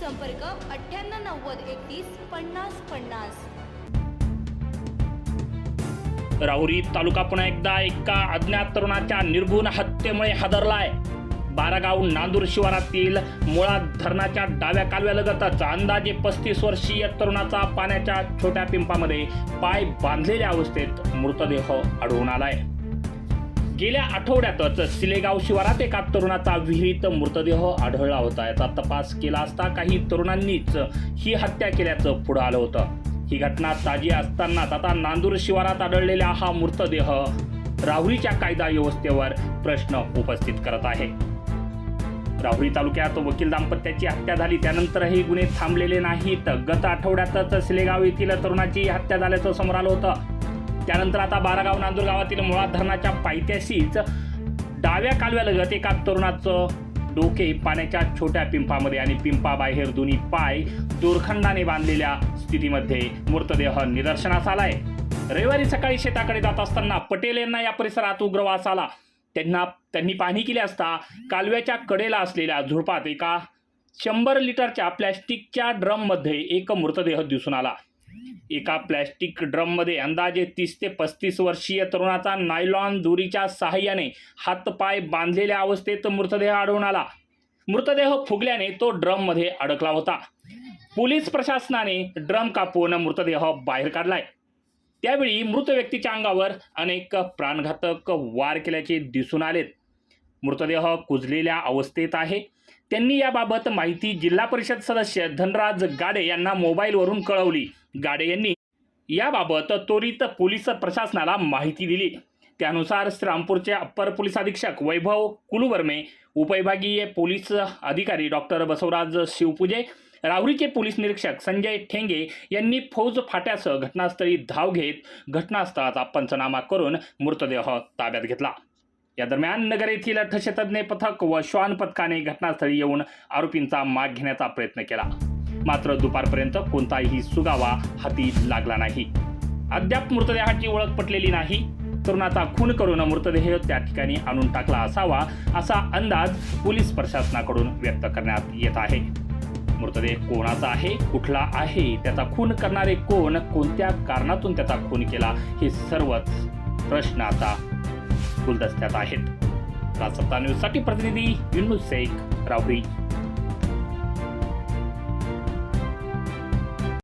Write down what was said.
संपर्क अठ्ठ्याण्णव नव्वद एकतीस पन्नास पन्नास. राहुरी तालुका पुन्हा एकदा एका अज्ञात तरुणाच्या निर्गुण हत्येमुळे हादरलाय. बारागाव नांदूर शिवारातील मुळा धरणाच्या डाव्या कालव्यालगतच अंदाजे पस्तीस वर्षीय तरुणाचा पाण्याच्या छोट्या पिंपामध्ये पाय बांधलेल्या अवस्थेत मृतदेह आढळून आलाय. गेल्या आठवड्यातच सिलेगाव शिवारात एका तरुणाचा विहिरीत मृतदेह आढळला होता. याचा तपास केला असता काही तरुणांनीच ही हत्या केल्याचं पुढं आलं होतं. ही घटना ताजी असतानाच आता नांदूर शिवारात आढळलेला हा मृतदेह राहुरीच्या कायदा व्यवस्थेवर प्रश्न उपस्थित करत आहे. राहुरी तालुक्यात वकील दाम्पत्याची हत्या झाली त्यानंतरही गुन्हे थांबलेले नाहीत. गत आठवड्यातच सिलेगाव येथील तरुणाची हत्या झाल्याचं समोर आलं होतं. त्यानंतर आता बारागाव नांदूर गावातील मुळात धरणाच्या पायथ्याशीच डाव्या कालव्यालगत एका तरुणाचं डोके पाण्याच्या छोट्या पिंपामध्ये आणि पिंपाबाहेर दोन्ही पाय दोरखंडाने बांधलेल्या स्थितीमध्ये मृतदेह निदर्शनास आलाय. रविवारी सकाळी शेताकडे जात असताना पटेल यांना या परिसरात उग्रवास आला. त्यांना त्यांनी पाहणी केली असता कालव्याच्या कडेला असलेल्या झुडपात एका शंभर लिटरच्या प्लॅस्टिकच्या ड्रममध्ये एक मृतदेह दिसून आला. एका प्लॅस्टिक ड्रममध्ये अंदाजे तीस ते पस्तीस वर्षीय तरुणाचा नायलॉन दोरीच्या सहाय्याने हातपाय बांधलेल्या अवस्थेत मृतदेह आढळून आला. मृतदेह फुगल्याने तो ड्रममध्ये अडकला होता. पोलीस प्रशासनाने ड्रम कापून मृतदेह बाहेर काढलाय. त्यावेळी मृत व्यक्तीच्या अंगावर अनेक प्राणघातक वार केल्याचे दिसून आलेत. मृतदेह कुजलेल्या अवस्थेत आहे. त्यांनी याबाबत माहिती जिल्हा परिषद सदस्य धनराज गाडे यांना मोबाईलवरून कळवली. गाडे यांनी याबाबत त्वरित पोलीस प्रशासनाला माहिती दिली. त्यानुसार श्रीरामपूरचे अप्पर पोलीस अधीक्षक वैभव कुलवर्मे उपविभागीय पोलीस अधिकारी डॉक्टर बसवराज शिवपूजे राहुरीचे पोलीस निरीक्षक संजय ठेंगे यांनी फौज फाट्यासह घटनास्थळी धाव घेत घटनास्थळाचा पंचनामा करून मृतदेह ताब्यात घेतला. या दरम्यान नगर येथील अर्थशतज्ञ पथक व श्वान पथकाने घटनास्थळी येऊन आरोपींचा माग घेण्याचा प्रयत्न केला. मात्र दुपारपर्यंत कोणताही सुगावा हाती लागला नाही. अद्याप मृतदेहाची ओळख पटलेली नाही. तरुणाचा खून करून मृतदेह त्या ठिकाणी आणून टाकला असावा असा अंदाज पोलीस प्रशासनाकडून व्यक्त करण्यात येत आहे. मृतदेह कोणाचा आहे कुठला आहे त्याचा खून करणारे कोण कोणत्या कारणातून त्याचा खून केला हे सर्वच प्रश्न आता गुलदस्त्यात आहेत. राजसत्ता न्यूजसाठी प्रतिनिधी युनुस शेख रावरी.